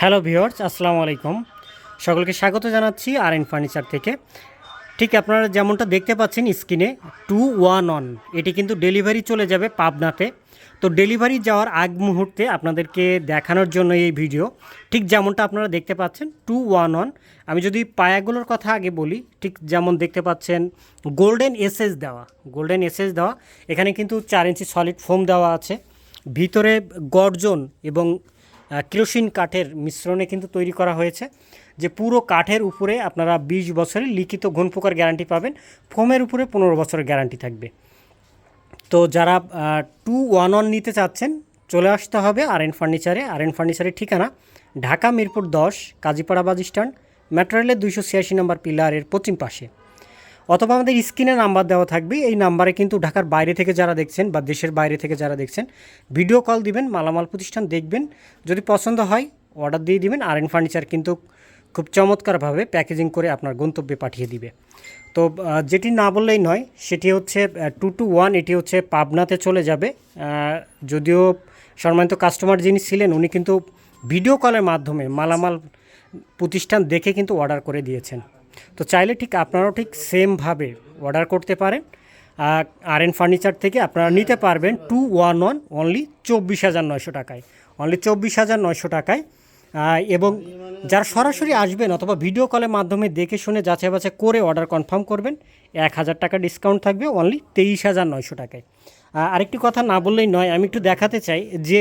Hello viewers আসসালামু আলাইকুম। সকলকে স্বাগত জানাচ্ছি আর এন ফার্নিচার থেকে। ঠিক আপনারা যেমনটা দেখতে পাচ্ছেন স্ক্রিনে টু ওয়ান অন এটি কিন্তু ডেলিভারি চলে যাবে পাবনাতে। তো ডেলিভারি যাওয়ার আগ মুহূর্তে আপনাদেরকে দেখানোর জন্য এই ভিডিও, ঠিক যেমনটা আপনারা দেখতে পাচ্ছেন টু ওয়ান অন আমি যদি পায়াগুলোর কথা আগে বলি, ঠিক যেমন দেখতে পাচ্ছেন গোল্ডেন এসএস দেওয়া, গোল্ডেন এসএস দেওয়া। এখানে কিন্তু চার ইঞ্চি সলিড ফোম দেওয়া আছে। ভিতরে গর্জন এবং কেরোসিন কাঠের মিশ্রণে কিন্তু তৈরি করা হয়েছে, যে পুরো কাঠের উপরে আপনারা বিশ বছরের লিখিত ঘন পোকার গ্যারান্টি পাবেন, ফোমের উপরে পনেরো বছরের গ্যারান্টি থাকবে। তো যারা টু ওয়ান ওয়ান নিতে চাচ্ছেন, চলে আসতে হবে আর এন ফার্নিচারে আর এন ফার্নিচারের ঠিকানা ঢাকা মিরপুর দশ, কাজীপাড়া বাস স্ট্যান্ড, মেট্রো রেলের দুইশো ছিয়াশি নম্বর পিলারের পশ্চিম পাশে। অথবা আমাদের স্ক্রিনে নাম্বার দেওয়া থাকবে। এই নাম্বারে কিন্তু ঢাকার বাইরে থেকে যারা দেখছেন বা দেশের বাইরে থেকে যারা দেখছেন ভিডিও কল দিবেন, মালামাল প্রতিষ্ঠান দেখবেন। যদি পছন্দ হয় অর্ডার দিয়ে দিবেন। আর এন ফার্নিচার কিন্তু খুব চমৎকারভাবে প্যাকেজিং করে আপনার গন্তব্যে পাঠিয়ে দিবে। তো যেটি না বললেই নয়, সেটি হচ্ছে টু টু ওয়ান এটি হচ্ছে পাবনাতে চলে যাবে। যদিও সম্মানিত কাস্টমার যিনি ছিলেন, উনি কিন্তু ভিডিও কলের মাধ্যমে মালামাল প্রতিষ্ঠান দেখে কিন্তু অর্ডার করে দিয়েছেন। তো চাইলে ঠিক আপনারাও ঠিক সেমভাবে অর্ডার করতে পারেন। আর এন ফার্নিচার থেকে আপনারা নিতে পারবেন টু ওয়ান ওয়ান অনলি চব্বিশ হাজার নয়শো টাকায়। অনলি চব্বিশ হাজার নয়শো টাকায়। এবং যারা সরাসরি আসবেন অথবা ভিডিও কলের মাধ্যমে দেখে শুনে যাচাই বাছাই করে অর্ডার কনফার্ম করবেন, এক হাজার টাকা ডিসকাউন্ট থাকবে অনলি তেইশ হাজার নয়শো টাকায়। আরেকটি কথা না বললেই নয়, আমি একটু দেখাতে চাই যে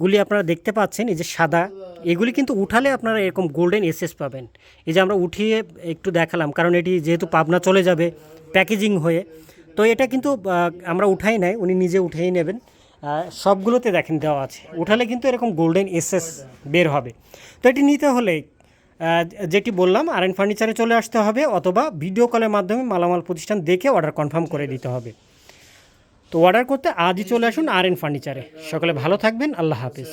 গুলি আপনারা দেখতে পাচ্ছেন, এই যে সাদা এগুলি কিন্তু উঠালে আপনারা এরকম গোল্ডেন এসএস পাবেন। এই যে আমরা উঠিয়ে একটু দেখালাম, কারণ এটি যেহেতু পাবনা চলে যাবে প্যাকেজিং হয়ে, তো এটা কিন্তু আমরা উঠাই নাই, উনি নিজে উঠেই নেবেন। সবগুলোতে দেখেন দেওয়া আছে। উঠালে কিন্তু এরকম গোল্ডেন এসএস বের হবে। তো এটি নিতে হলে যেটি বললাম আর এন ফার্নিচারে চলে আসতে হবে, অথবা ভিডিও কলের মাধ্যমে মালামাল প্রতিষ্ঠান দেখে অর্ডার কনফার্ম করে দিতে হবে। তো অর্ডার করতে আজই চলে আসুন আর এন ফার্নিচারে সকলে ভালো থাকবেন, আল্লাহ হাফিজ।